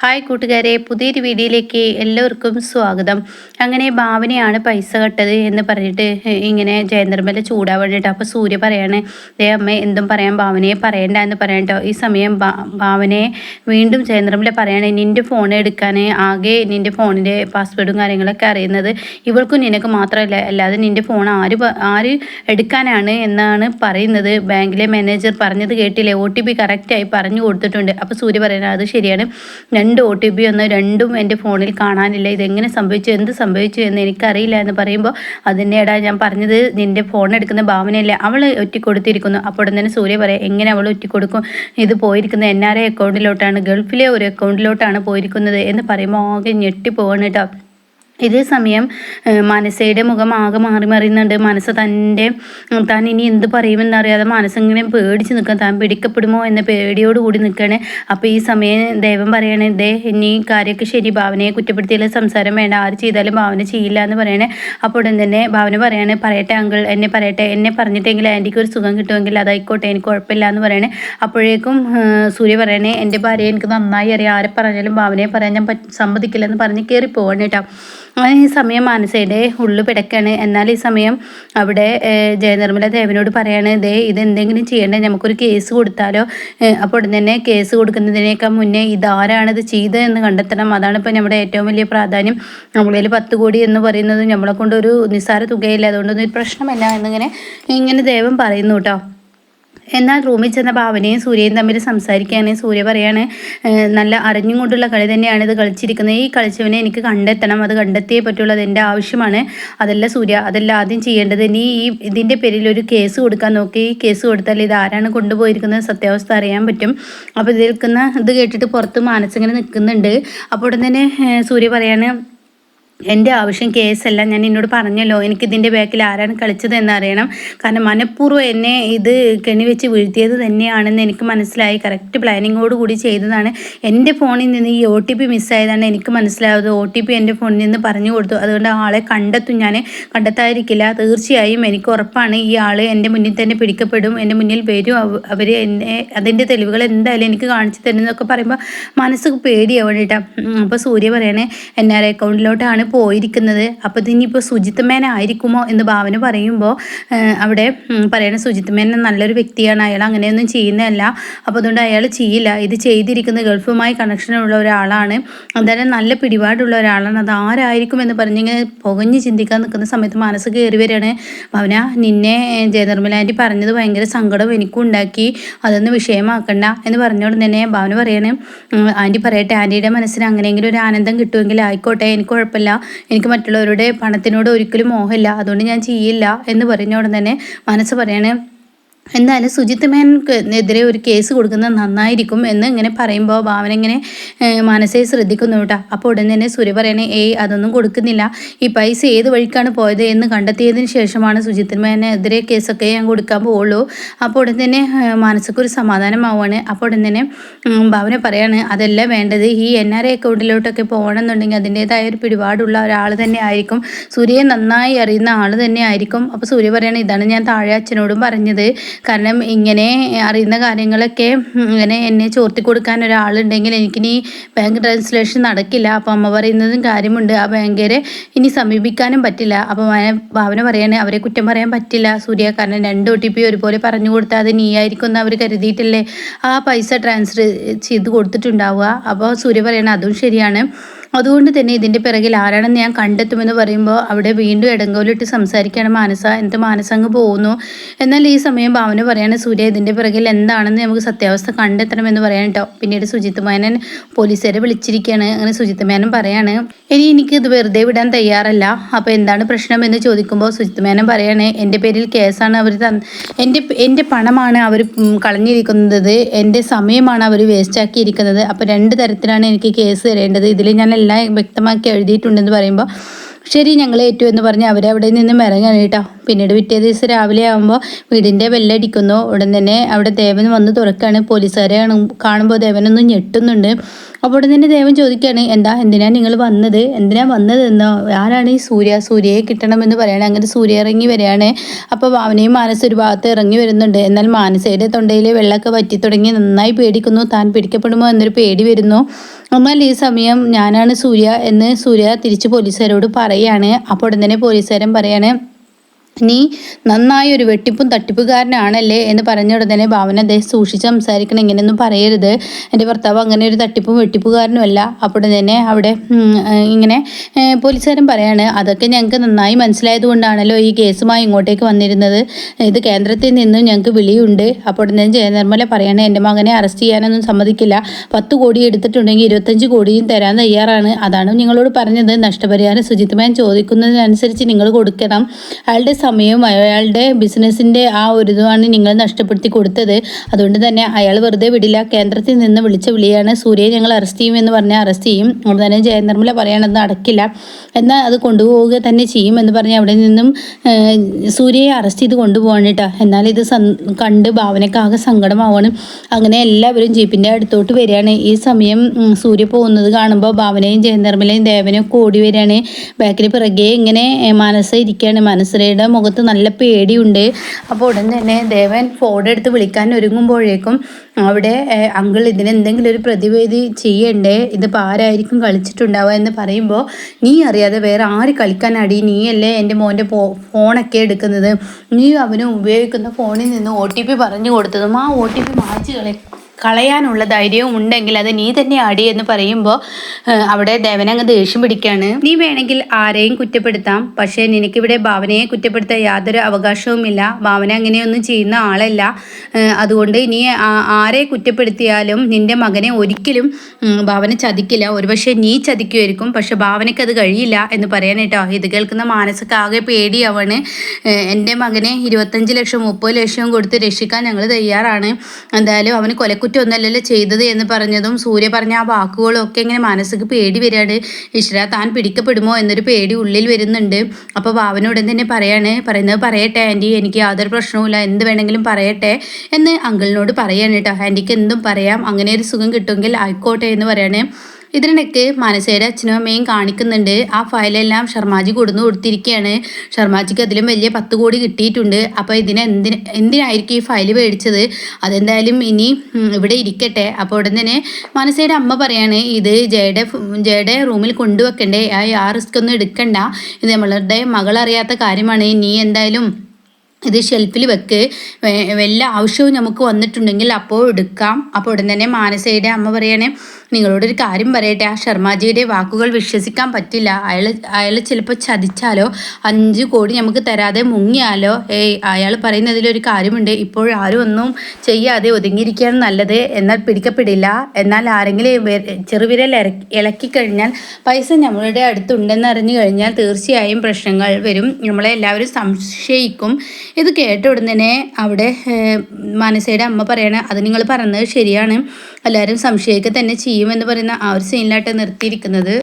Hi കൂട്ടുകാരെ പുതിയൊരു വീഡിയോയിലേക്ക് എല്ലാവർക്കും സ്വാഗതം. അങ്ങനെ ഭാവനയാണ് പൈസ കട്ടത് എന്ന് പറഞ്ഞിട്ട് ഇങ്ങനെ ജയന്ദ്രമല ചൂടാൻ വേണ്ടിയിട്ട് അപ്പോൾ സൂര്യ പറയാണ് ദേ അമ്മ എന്തും പറയാം ഭാവനയെ പറയണ്ട എന്ന് പറയട്ടോ ഈ സമയം ഭാവനയെ വീണ്ടും ജയന്ദ്രമല പറയാണ് നിന്റെ ഫോൺ എടുക്കാൻ ആകെ നിന്റെ ഫോണിന്റെ പാസ്വേഡും കാര്യങ്ങളൊക്കെ അറിയുന്നത് ഇവൾക്കും നിനക്ക് മാത്രമല്ല. അല്ലാതെ നിന്റെ ഫോൺ ആര് ആര് എടുക്കാനാണ് എന്നാണ് പറയുന്നത്. ബാങ്കിലെ മാനേജർ പറഞ്ഞത് കേട്ടില്ലേ? ഒ ടി പി കറക്റ്റായി പറഞ്ഞു കൊടുത്തിട്ടുണ്ട്. അപ്പോൾ സൂര്യ പറയുന്നത് അത് ശരിയാണ്. രണ്ട് ഒ ടി പി ഒന്ന് രണ്ടും എന്റെ ഫോണിൽ കാണാനില്ല. ഇതെങ്ങനെ സംഭവിച്ചു എന്ത് സംഭവിച്ചു എന്ന് എനിക്കറിയില്ല എന്ന് പറയുമ്പോൾ അതിന്റെടാ ഞാൻ പറഞ്ഞത് നിന്റെ ഫോൺ എടുക്കുന്ന ഭാവനയല്ലേ. അവൾ ഒറ്റിക്കൊടുത്തിരിക്കുന്നു. അപ്പോൾ തന്നെ സൂര്യ പറയാം എങ്ങനെ അവൾ ഒറ്റിക്കൊടുക്കും? ഇത് പോയിരിക്കുന്ന എൻ ആർ ഐ അക്കൗണ്ടിലോട്ടാണ് ഗൾഫിലെ ഒരു അക്കൗണ്ടിലോട്ടാണ് പോയിരിക്കുന്നത്. എന്ന് പറയുമ്പോൾ ആകെ ഞെട്ടിപ്പോവാണ് കേട്ടോ. ഇതേ സമയം മനസ്സയുടെ മുഖം ആകെ മാറി മറിയുന്നുണ്ട്. മനസ്സ് തന്റെ താൻ ഇനി എന്ത് പറയുമെന്നറിയാതെ മനസ്സിങ്ങനെ പേടിച്ച് നിൽക്കാൻ താൻ പിടിക്കപ്പെടുമോ എന്ന പേടിയോട് കൂടി നിൽക്കുകയാണ് അപ്പോൾ ഈ സമയം ദൈവം പറയണേ ദേ ഇനി കാര്യമൊക്കെ ശരി. ഭാവനയെ കുറ്റപ്പെടുത്തിയാലും സംസാരം വേണ്ട. ആര് ചെയ്താലും ഭാവന ചെയ്യില്ല എന്ന് പറയണേ. അപ്പോൾ ഉടൻ തന്നെ ഭാവന പറയാണ് പറയട്ടെ അങ്കിൾ എന്നെ പറയട്ടെ. എന്നെ പറഞ്ഞിട്ടെങ്കിൽ ആന്റിക്ക് ഒരു സുഖം കിട്ടുമെങ്കിൽ അതായിക്കോട്ടെ. എനിക്ക് കുഴപ്പമില്ല എന്ന് പറയണേ. അപ്പോഴേക്കും സൂര്യ പറയണേ എന്റെ ഭാര്യ എനിക്ക് നന്നായി അറിയാം. ആരെ പറഞ്ഞാലും ഭാവനയെ പറയാൻ ഞാൻ സമ്മതിക്കില്ലെന്ന് പറഞ്ഞ് കയറി പോകണം കേട്ടോ. ഈ സമയം മാനസയുടെ ഉള്ളു പിടക്കാണ്. എന്നാൽ ഈ സമയം അവിടെ ജയനിർമ്മല ദേവനോട് പറയാണ് ദേ ഇതെന്തെങ്കിലും ചെയ്യേണ്ടത് നമുക്കൊരു കേസ് കൊടുത്താലോ? അപ്പോൾ തന്നെ കേസ് കൊടുക്കുന്നതിനേക്കാൾ മുന്നേ ഇതാരാണിത് ചെയ്തതെന്ന് കണ്ടെത്തണം. അതാണ് ഇപ്പോൾ നമ്മുടെ ഏറ്റവും വലിയ പ്രാധാന്യം. നമ്മളിൽ പത്ത് കോടി എന്ന് പറയുന്നത് നമ്മളെ കൊണ്ടൊരു നിസ്സാര തുകയില്ല. അതുകൊണ്ടൊന്നും ഒരു പ്രശ്നമല്ല എന്നിങ്ങനെ ഇങ്ങനെ ദേവൻ പറയുന്നു കേട്ടോ. എന്നാൽ റൂമിൽ ചെന്ന ഭാവനയും സൂര്യയും തമ്മിൽ സംസാരിക്കുകയാണ് സൂര്യ പറയാണ് നല്ല അറിഞ്ഞും കൊണ്ടുള്ള കളി തന്നെയാണ് ഇത് കളിച്ചിരിക്കുന്നത്. ഈ കളിച്ചവനെ എനിക്ക് കണ്ടെത്തണം. അത് കണ്ടെത്തിയേ പറ്റുള്ളൂ. അതെന്റെ ആവശ്യമാണ്. അതല്ല സൂര്യ അതല്ല ആദ്യം ചെയ്യേണ്ടത്. നീ ഈ ഇതിന്റെ പേരിൽ ഒരു കേസ് കൊടുക്കാൻ നോക്കി. ഈ കേസ് കൊടുത്താൽ ഇത് ആരാണ് കൊണ്ടുപോയിരിക്കുന്നത്? സത്യാവസ്ഥ അറിയാൻ പറ്റും. അപ്പോൾ ഇതിൽ ഇത് കേട്ടിട്ട് പുറത്ത് മാനസിങ്ങനെ നിൽക്കുന്നുണ്ട്. അപ്പോൾ ഉടൻ തന്നെ സൂര്യ പറയാണ് എന്റെ ആവശ്യം കേസല്ല ഞാൻ എന്നോട് പറഞ്ഞല്ലോ. എനിക്ക് ഇതിന്റെ ബാക്കിൽ ആരാണ് കളിച്ചത് എന്നറിയണം കാരണം മനഃപൂർവം എന്നെ ഇത് കെണിവെച്ച് വീഴ്ത്തിയത് തന്നെയാണെന്ന് എനിക്ക് മനസ്സിലായി. കറക്റ്റ് പ്ലാനിങ്ങോട് കൂടി ചെയ്തതാണ്. എന്റെ ഫോണിൽ നിന്ന് ഈ ഒ ടി പി മിസ്സായതാണ് എനിക്ക് മനസ്സിലായത്. ഒ ടി പി എന്റെ ഫോണിൽ നിന്ന് പറഞ്ഞു കൊടുത്തു. അതുകൊണ്ട് ആളെ കണ്ടെത്തും. ഞാൻ കണ്ടെത്താതിരിക്കില്ല. തീർച്ചയായും എനിക്ക് ഉറപ്പാണ്. ഈ ആൾ എന്റെ മുന്നിൽ തന്നെ പിടിക്കപ്പെടും. എന്റെ മുന്നിൽ വരും. അവർ എന്നെ അതിന്റെ തെളിവുകൾ എന്തായാലും എനിക്ക് കാണിച്ചു തരുന്നതൊക്കെ പറയുമ്പോൾ മനസ്സ് പേടിയാവും കേട്ടോ അപ്പോൾ സൂര്യ പറയണേ എൻ ആർ അക്കൗണ്ടിലോട്ടാണ് പോയിരിക്കുന്നത് അപ്പോൾ ഇതിനിപ്പോൾ സുജിത്ത് മേന ആയിരിക്കുമോ എന്ന് ഭാവന പറയുമ്പോൾ അവിടെ പറയണ സുജിത്ത് മേനൻ നല്ലൊരു വ്യക്തിയാണ്. അയാൾ അങ്ങനെയൊന്നും ചെയ്യുന്നതല്ല. അപ്പോൾ അതുകൊണ്ട് അയാൾ ചെയ്യില്ല. ഇത് ചെയ്തിരിക്കുന്നത് ഗൾഫുമായി കണക്ഷനുള്ള ഒരാളാണ്. എന്തായാലും നല്ല പിടിപാടുള്ള ഒരാളാണ്. അത് ആരായിരിക്കും എന്ന് പറഞ്ഞിങ്ങനെ പുകഞ്ഞ് ചിന്തിക്കാൻ നിൽക്കുന്ന സമയത്ത് മനസ്സ് കയറി വരികയാണ് ഭവന. നിന്നെ ജയനിർമ്മല ആന്റി പറഞ്ഞത് ഭയങ്കര സങ്കടം എനിക്കും ഉണ്ടാക്കി. അതൊന്ന് വിഷയമാക്കണ്ട എന്ന് പറഞ്ഞുകൊണ്ട് തന്നെ ഭവന പറയണേ. ആന്റി പറയട്ടെ ആന്റിയുടെ മനസ്സിന് അങ്ങനെയെങ്കിലും ഒരു ആനന്ദം കിട്ടുമെങ്കിൽ ആയിക്കോട്ടെ എനിക്ക് കുഴപ്പമില്ല. എനിക്ക് മറ്റുള്ളവരുടെ പണത്തിനോട് ഒരിക്കലും മോഹമില്ല. അതുകൊണ്ട് ഞാൻ ചെയ്യില്ല എന്ന് പറഞ്ഞ ഉടൻ തന്നെ മനസ്സ് പറയണേ എന്തായാലും സുജിത്ത് മേനെതിരെ ഒരു കേസ് കൊടുക്കുന്നത് നന്നായിരിക്കും എന്ന് ഇങ്ങനെ പറയുമ്പോൾ ഭാവന ഇങ്ങനെ മനസ്സേ ശ്രദ്ധിക്കുന്നു കേട്ടോ. അപ്പോൾ ഉടൻ തന്നെ സൂര്യ പറയണേ ഏയ് അതൊന്നും കൊടുക്കുന്നില്ല. ഈ പൈസ ഏത് വഴിക്കാണ് പോയത് എന്ന് കണ്ടെത്തിയതിന് ശേഷമാണ് സുജിത്ത് മേനെതിരെ കേസൊക്കെ ഞാൻ കൊടുക്കാൻ പോവുള്ളൂ അപ്പോൾ ഉടൻ തന്നെ മനസ്സൊക്കെ സമാധാനമാവുകയാണ്. അപ്പോൾ ഉടൻ തന്നെ ഭാവന പറയാണ് അതല്ല വേണ്ടത്. ഈ എൻ ആർ ഐ അക്കൗണ്ടിലോട്ടൊക്കെ പോകണമെന്നുണ്ടെങ്കിൽ അതിന്റെതായ ഒരു പിടിപാടുള്ള ഒരാൾ തന്നെ ആയിരിക്കും. സൂര്യയെ നന്നായി അറിയുന്ന ആൾ തന്നെ ആയിരിക്കും. അപ്പോൾ സൂര്യ പറയണേ ഇതാണ് ഞാൻ താഴെ അച്ഛനോടും പറഞ്ഞത്. കാരണം ഇങ്ങനെ അറിയുന്ന കാര്യങ്ങളൊക്കെ ഇങ്ങനെ എന്നെ ചോർത്തി കൊടുക്കാൻ ഒരാളുണ്ടെങ്കിൽ എനിക്കിനി ബാങ്ക് ട്രാൻസ്ലേഷൻ നടക്കില്ല. അപ്പോൾ അമ്മ പറയുന്നതും കാര്യമുണ്ട്. ആ ബാങ്കരെ ഇനി സമീപിക്കാനും പറ്റില്ല. അപ്പോൾ ഭാവന പറയാണ് അവരെ കുറ്റം പറയാൻ പറ്റില്ല. സൂര്യ കാരണം രണ്ട് ഒ ടി പി ഒരുപോലെ പറഞ്ഞു കൊടുത്താൽ അത് നീ ആയിരിക്കും എന്ന് അവർ കരുതിയിട്ടല്ലേ ആ പൈസ ട്രാൻസ്ഫർ ചെയ്ത് കൊടുത്തിട്ടുണ്ടാവുക. അപ്പോൾ സൂര്യ പറയണ അതും ശരിയാണ്. അതുകൊണ്ട് തന്നെ ഇതിന്റെ പിറകിൽ ആരാണെന്ന് ഞാൻ കണ്ടെത്തുമെന്ന് പറയുമ്പോൾ അവിടെ വീണ്ടും ഇടങ്കോലിട്ട് സംസാരിക്കുകയാണ് മാനസ. എന്നിട്ട് മാനസ അങ്ങ് പോകുന്നു? എന്നാൽ ഈ സമയം ഭാവന പറയാണ് സൂര്യ ഇതിന്റെ പിറകിൽ എന്താണെന്ന് നമുക്ക് സത്യാവസ്ഥ കണ്ടെത്തണമെന്ന് പറയാൻ കേട്ടോ പിന്നീട് സുജിത്ത് മേനൻ പോലീസുകാരെ വിളിച്ചിരിക്കുകയാണ്. അങ്ങനെ സുജിത്ത് മേനൻ പറയാണ് ഇനി എനിക്ക് ഇത് വെറുതെ വിടാൻ തയ്യാറല്ല. അപ്പോൾ എന്താണ് പ്രശ്നം? എന്ന് ചോദിക്കുമ്പോൾ സുജിത്ത് മേനൻ പറയാണ് എന്റെ പേരിൽ കേസാണ് അവർ എന്റെ എന്റെ പണമാണ് അവർ കളഞ്ഞിരിക്കുന്നത്. എന്റെ സമയമാണ് അവർ വേസ്റ്റ് ആക്കിയിരിക്കുന്നത് അപ്പോൾ രണ്ട് തരത്തിലാണ് എനിക്ക് കേസ് തരേണ്ടത്. ഇതിൽ ഞാൻ എല്ലാം വ്യക്തമാക്കി എഴുതിയിട്ടുണ്ടെന്ന് പറയുമ്പോൾ ശരി ഞങ്ങൾ ഏറ്റു എന്ന് പറഞ്ഞ് അവരവിടെ നിന്നും ഇറങ്ങാൻ കേട്ടോ. പിന്നീട് പിറ്റേ ദിവസം രാവിലെ ആകുമ്പോൾ വീടിന്റെ ബെല്ലടിക്കുന്നു. ഉടൻ തന്നെ അവിടെ ദേവൻ വന്ന് തുറക്കാണ്. പോലീസുകാരെ കാണുമ്പോൾ ദേവനൊന്ന് ഞെട്ടുന്നുണ്ട്. അപ്പോൾ ഉടൻ തന്നെ ദേവൻ ചോദിക്കുകയാണ് എന്താ എന്തിനാണ് നിങ്ങൾ വന്നത്? എന്തിനാ വന്നതെന്നോ? ആരാണ് ഈ സൂര്യ? സൂര്യയെ കിട്ടണമെന്ന് പറയണേ. അങ്ങനെ സൂര്യ ഇറങ്ങി വരികയാണ്. അപ്പോൾ ഭാവനയും മാനസ് ഒരു ഭാഗത്ത് ഇറങ്ങി വരുന്നുണ്ട്. എന്നാൽ മാനസയുടെ തൊണ്ടയിൽ വെള്ളമൊക്കെ വറ്റി തുടങ്ങി നന്നായി പേടിക്കുന്നു. താൻ പിടിക്കപ്പെടുമോ എന്നൊരു പേടി വരുന്നു. എന്നാൽ ഈ സമയം ഞാനാണ് സൂര്യ എന്ന് സൂര്യ തിരിച്ച് പോലീസുകാരോട് പറയാണ്. അപ്പോൾ ഉടൻ തന്നെ പോലീസുകാരൻ പറയാണ് നീ നന്നായി ഒരു വെട്ടിപ്പും തട്ടിപ്പുകാരനാണല്ലേ എന്ന് പറഞ്ഞ ഉടനെ ഭാവന അദ്ദേഹം സൂക്ഷിച്ച് സംസാരിക്കണം ഇങ്ങനെയൊന്നും പറയരുത്. എന്റെ ഭർത്താവ് അങ്ങനെ ഒരു തട്ടിപ്പും വെട്ടിപ്പുകാരനും അല്ല. അപ്പോൾ തന്നെ അവിടെ ഇങ്ങനെ പോലീസുകാരൻ പറയാണ് അതൊക്കെ ഞങ്ങൾക്ക് നന്നായി മനസ്സിലായതുകൊണ്ടാണല്ലോ ഈ കേസുമായി ഇങ്ങോട്ടേക്ക് വന്നിരുന്നത്. ഇത് കേന്ദ്രത്തിൽ നിന്നും ഞങ്ങൾക്ക് വിളിയുണ്ട്. അപ്പോൾ തന്നെ ജയനിർമ്മല പറയാണ് എന്റെ മകനെ അറസ്റ്റ് ചെയ്യാനൊന്നും സമ്മതിക്കില്ല. പത്ത് കോടി എടുത്തിട്ടുണ്ടെങ്കിൽ ഇരുപത്തഞ്ച് കോടിയും തരാൻ തയ്യാറാണ്. അതാണ് നിങ്ങളോട് പറഞ്ഞത്. നഷ്ടപരിഹാരം ശുചിത്വമായി ചോദിക്കുന്നതിനനുസരിച്ച് നിങ്ങൾ കൊടുക്കണം. അയാളുടെ സമയവും അയാളുടെ ബിസിനസ്സിന്റെ ആ ഒരു ഇതുമാണ് നിങ്ങൾ നഷ്ടപ്പെടുത്തി കൊടുത്തത്. അതുകൊണ്ട് തന്നെ അയാൾ വെറുതെ വിടില്ല. കേന്ദ്രത്തിൽ നിന്ന് വിളിച്ച വിളിയാണ് സൂര്യയെ ഞങ്ങൾ അറസ്റ്റ് ചെയ്യുമെന്ന് പറഞ്ഞാൽ അറസ്റ്റ് ചെയ്യും. അതുകൊണ്ട് തന്നെ ജയനിർമ്മല പറയണത് നടക്കില്ല എന്നാൽ അത് കൊണ്ടുപോവുക തന്നെ ചെയ്യും എന്ന് പറഞ്ഞ് അവിടെ നിന്നും സൂര്യയെ അറസ്റ്റ് ചെയ്ത് കൊണ്ടുപോകണം കേട്ടോ. എന്നാൽ ഇത് കണ്ട് ഭാവനക്കാകെ സങ്കടമാവണം. അങ്ങനെ എല്ലാവരും ജീപ്പിന്റെ അടുത്തോട്ട് വരികയാണ്. ഈ സമയം സൂര്യ പോകുന്നത് കാണുമ്പോൾ ഭാവനയും ജയനിർമ്മലയും ദേവനും കൂടി വരികയാണ്. ബാക്കിൽ പിറകെ ഇങ്ങനെ മനസ്സ് ഇരിക്കുകയാണ്. മനസ്സിലയുടെ മുഖത്ത് നല്ല പേടിയുണ്ട്. അപ്പോൾ ഉടൻ തന്നെ ദേവൻ ഫോൺ എടുത്ത് വിളിക്കാൻ ഒരുങ്ങുമ്പോഴേക്കും അവിടെ അങ്കിൾ ഇതിന് എന്തെങ്കിലും ഒരു പ്രതിവേദി ചെയ്യണ്ടേ? ഇത് ആരായിരിക്കും കളിച്ചിട്ടുണ്ടാവുക എന്ന് പറയുമ്പോൾ നീ അറിയാതെ വേറെ ആര് കളിക്കാൻ കളിക്കാനാടി? നീയല്ലേ എന്റെ മോന്റെ ഫോണൊക്കെ എടുക്കുന്നത്. നീ അവന് ഉപയോഗിക്കുന്ന ഫോണിൽ നിന്ന് ഒ ടി പി പറഞ്ഞു കൊടുത്തതും ആ ഒ ടി പി മായ്ച്ചു കളി കളയാനുള്ള ധൈര്യവും ഉണ്ടെങ്കിൽ അത് നീ തന്നെ ആടി എന്ന് പറയുമ്പോൾ അവിടെ ദേവനങ്ങ് ദേഷ്യം പിടിക്കുകയാണ് നീ വേണമെങ്കിൽ ആരെയും കുറ്റപ്പെടുത്താം. പക്ഷേ നിനക്കിവിടെ ഭാവനയെ കുറ്റപ്പെടുത്താൻ യാതൊരു അവകാശവുമില്ല ഭാവന അങ്ങനെയൊന്നും ചെയ്യുന്ന ആളല്ല. അതുകൊണ്ട് നീ ആരെ കുറ്റപ്പെടുത്തിയാലും നിന്റെ മകനെ ഒരിക്കലും ഭാവന ചതിക്കില്ല. ഒരുപക്ഷെ നീ ചതിക്കുമായിരിക്കും. പക്ഷെ ഭാവനയ്ക്ക് അത് കഴിയില്ല എന്ന് പറയാനേട്ടോ ഇത് കേൾക്കുന്ന മാനസിക ആകെ പേടിയാവാണ്. എന്റെ മകനെ ഇരുപത്തഞ്ച് ലക്ഷം മുപ്പത് ലക്ഷം കൊടുത്ത് രക്ഷിക്കാൻ ഞങ്ങൾ തയ്യാറാണ്. എന്തായാലും അവന് കൊലക്കു കുറ്റമൊന്നല്ലല്ലോ ചെയ്തത് എന്ന് പറഞ്ഞതും സൂര്യ പറഞ്ഞ ആ വാക്കുകളും ഒക്കെ ഇങ്ങനെ മനസ്സിക്ക് പേടി വരികയാണ്. ഈശ്വര താൻ പിടിക്കപ്പെടുമോ എന്നൊരു പേടി ഉള്ളിൽ വരുന്നുണ്ട്. അപ്പോൾ ഭാവനോട് തന്നെ പറയാണ്? പറയുന്നത് പറയട്ടെ ആന്റി എനിക്ക് യാതൊരു പ്രശ്നവുമില്ല. എന്ത് വേണമെങ്കിലും പറയട്ടെ എന്ന് അങ്കിളിനോട് പറയാണ് കേട്ടോ. ആന്റിക്ക് എന്തും പറയാം. അങ്ങനെ ഒരു സുഖം കിട്ടുമെങ്കിൽ ആയിക്കോട്ടെ എന്ന് പറയാണ്. ഇതിനിടയ്ക്ക് മനസ്സേരെ അച്ഛനും അമ്മയും കാണിക്കുന്നുണ്ട്. ആ ഫയലെല്ലാം ശർമാജി കൊടുന്നു കൊടുത്തിരിക്കുകയാണ് ശർമാജിക്ക് അതിലും വലിയ പത്ത് കോടി കിട്ടിയിട്ടുണ്ട്. അപ്പോൾ ഇതിനെ എന്തിന് എന്തിനായിരിക്കും ഈ ഫയൽ മേടിച്ചത്? അതെന്തായാലും ഇനി ഇവിടെ ഇരിക്കട്ടെ. അപ്പോൾ ഉടൻ തന്നെ മനസ്സേടെ അമ്മ പറയാണ് ഇത് ജയുടെ ജയുടെ റൂമിൽ കൊണ്ടുവെക്കണ്ടേ. ആ റിസ്ക് ഒന്നും എടുക്കണ്ട. ഇത് നമ്മളുടെ മകളറിയാത്ത കാര്യമാണ്. നീ എന്തായാലും ഇത് ഷെൽഫിൽ വെക്ക്. വല്ല ആവശ്യവും നമുക്ക് വന്നിട്ടുണ്ടെങ്കിൽ അപ്പോൾ എടുക്കാം. അപ്പോൾ ഉടൻ തന്നെ മാനസയുടെ അമ്മ പറയണേ നിങ്ങളോടൊരു കാര്യം പറയട്ടെ. ആ ശർമാജിയുടെ വാക്കുകൾ വിശ്വസിക്കാൻ പറ്റില്ല. അയാൾ അയാൾ ചിലപ്പോൾ ചതിച്ചാലോ? അഞ്ച് കോടി നമുക്ക് തരാതെ മുങ്ങിയാലോ? ഏയ് അയാൾ പറയുന്നതിലൊരു കാര്യമുണ്ട്. ഇപ്പോൾ ആരും ഒന്നും ചെയ്യാതെ ഒതുങ്ങിയിരിക്കുകയാണ് നല്ലത്. എന്നാൽ പിടിക്കപ്പെടില്ല. എന്നാൽ ആരെങ്കിലും ചെറുവിരൽ ഇളക്കി കഴിഞ്ഞാൽ പൈസ നമ്മളുടെ അടുത്തുണ്ടെന്ന് അറിഞ്ഞു കഴിഞ്ഞാൽ തീർച്ചയായും പ്രശ്നങ്ങൾ വരും. നമ്മളെ എല്ലാവരും സംശയിക്കും. ഇത് കേട്ട ഉടനെ അവിടെ മാനസയുടെ അമ്മ പറയണേ അത് നിങ്ങൾ പറഞ്ഞത് ശരിയാണ്. എല്ലാവരും സംശയിക്കുക തന്നെ ചെയ്യുമെന്ന് പറയുന്ന ആ ഒരു സീനിലായിട്ട് നിർത്തിയിരിക്കുന്നത്.